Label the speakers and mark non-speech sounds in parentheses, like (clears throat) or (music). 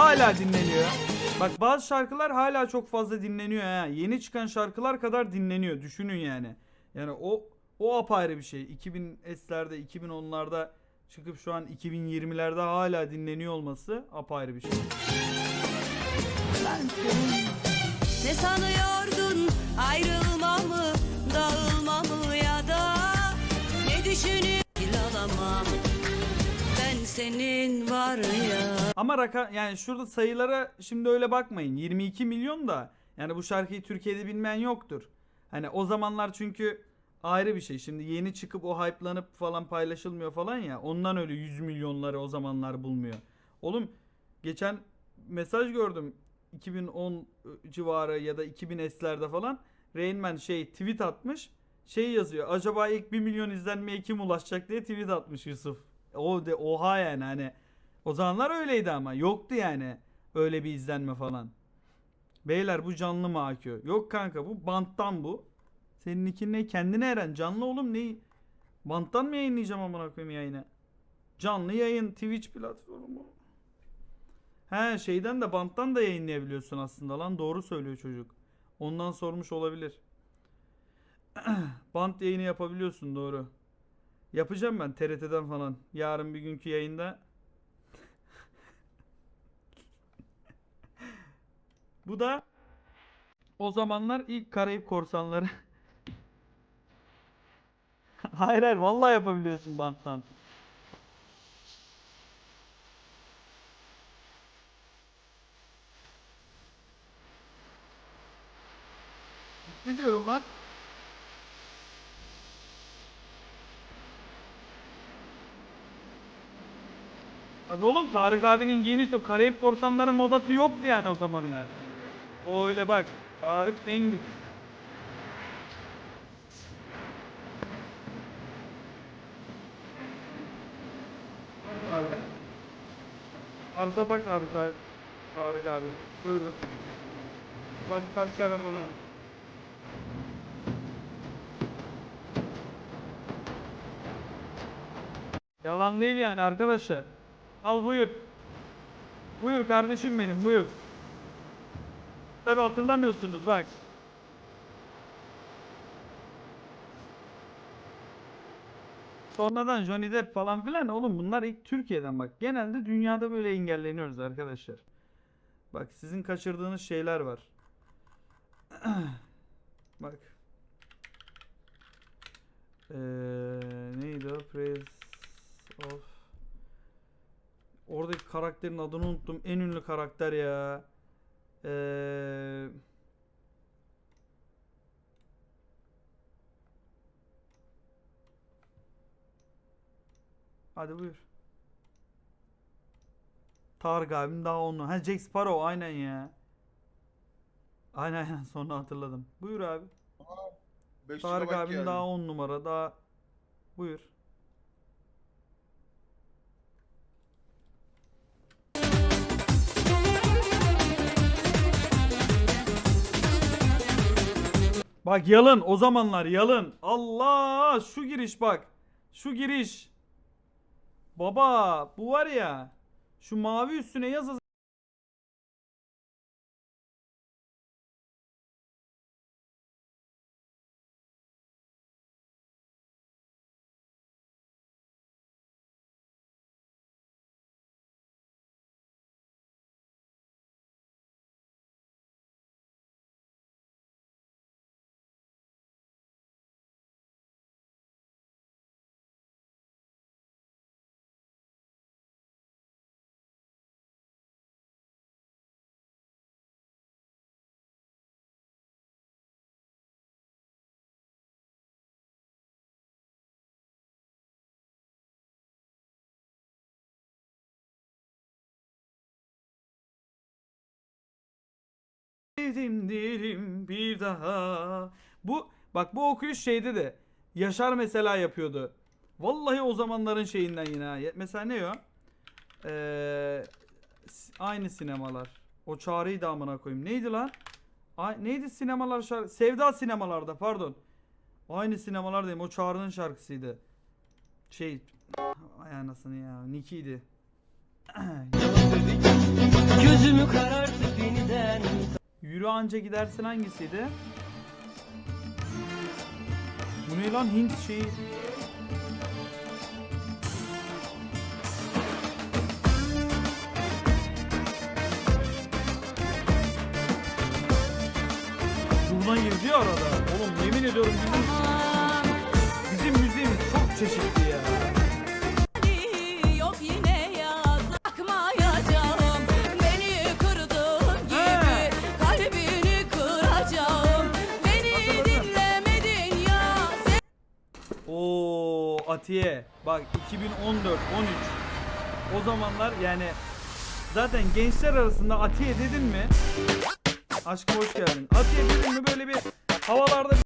Speaker 1: hala dinleniyor. Bak bazı şarkılar hala çok fazla dinleniyor ha. Yeni çıkan şarkılar kadar dinleniyor. Düşünün yani. Yani o o apayrı bir şey. 2000S'lerde, 2010'larda çıkıp şu an 2020'lerde hala dinleniyor olması apayrı bir şey.
Speaker 2: Ne sanıyordun ayrılmamı, dağılmamı ya da ne düşünüp alamam. Ben senin var ya.
Speaker 1: Ama raka yani şurada sayılara şimdi öyle bakmayın. 22 milyon da yani bu şarkıyı Türkiye'de bilmeyen yoktur. Hani o zamanlar çünkü ayrı bir şey. Şimdi yeni çıkıp o hype'lanıp falan paylaşılmıyor falan ya. Ondan öyle 100 milyonları o zamanlar bulmuyor. Oğlum geçen mesaj gördüm. 2010 civarı ya da 2000S'lerde falan Rain şey tweet atmış. Şey yazıyor. Acaba ilk 1 milyon izlenmeye kim ulaşacak diye tweet atmış Yusuf. O de oha yani hani o zamanlar öyleydi ama yoktu yani öyle bir izlenme falan. Beyler bu canlı mı AQ? Yok kanka bu banttan bu. Seninki ne? Kendine eren canlı oğlum ne? Banttan mı yayınlayacağım amına koyayım yayını? Canlı yayın Twitch platformu. He şeyden de banttan da yayınlayabiliyorsun aslında lan doğru söylüyor çocuk. Ondan sormuş olabilir. (clears throat) Bant yayını yapabiliyorsun doğru. Yapacağım ben TRT'den falan. Yarın bir günkü yayında. Bu da o zamanlar ilk Karayip korsanları. (laughs) hayır hayır vallahi yapabiliyorsun banttan. Ne diyorum lan? Abi oğlum Tarık abinin giyiniş o Karayip korsanların modası yoktu yani o zamanlar. O öyle bak. Tarık Cengiz. Abi. Arda bak abi Tarık. Tarık abi. Buyurun. Bak kaç kere bunu. Yalan değil yani arkadaşlar. Al buyur. Buyur kardeşim benim buyur. Tabi hatırlamıyorsunuz bak. Sonradan Johnny Depp falan filan oğlum bunlar ilk Türkiye'den bak. Genelde dünyada böyle engelleniyoruz arkadaşlar. Bak sizin kaçırdığınız şeyler var. (clears throat) bak. Ee, neydi o? Praise of Oradaki karakterin adını unuttum. En ünlü karakter ya. Ee... Hadi buyur. Tarık abim daha onu. Ha Jack Sparrow aynen ya. Aynen aynen sonra hatırladım. Buyur abi.
Speaker 3: Beş
Speaker 1: Tarık abim
Speaker 3: geldi.
Speaker 1: daha 10 numara daha. Buyur. Bak yalın o zamanlar yalın. Allah şu giriş bak. Şu giriş. Baba bu var ya. Şu mavi üstüne yaz Sevdim dilim bir daha. Bu bak bu okuyuş şeyde de Yaşar mesela yapıyordu. Vallahi o zamanların şeyinden yine. Mesela ne o? Ee, aynı sinemalar. O çağrıyı da amına koyayım. Neydi lan? Ay, neydi sinemalar şarkı? Sevda sinemalarda pardon. Aynı sinemalardayım. O çağrının şarkısıydı. Şey ay anasını ya. Niki'ydi.
Speaker 4: Göz (clears throat)
Speaker 3: Gözümü karartıp yeniden
Speaker 1: Yürü anca gidersin hangisiydi? Bu ne lan Hint şeyi? Zurna girdi arada. Oğlum yemin ediyorum bizim, bizim müziğimiz çok çeşitli ya. Atiye. Bak 2014 13. O zamanlar yani zaten gençler arasında Atiye dedin mi? Aşkım hoş geldin. Atiye dedin mi böyle bir havalarda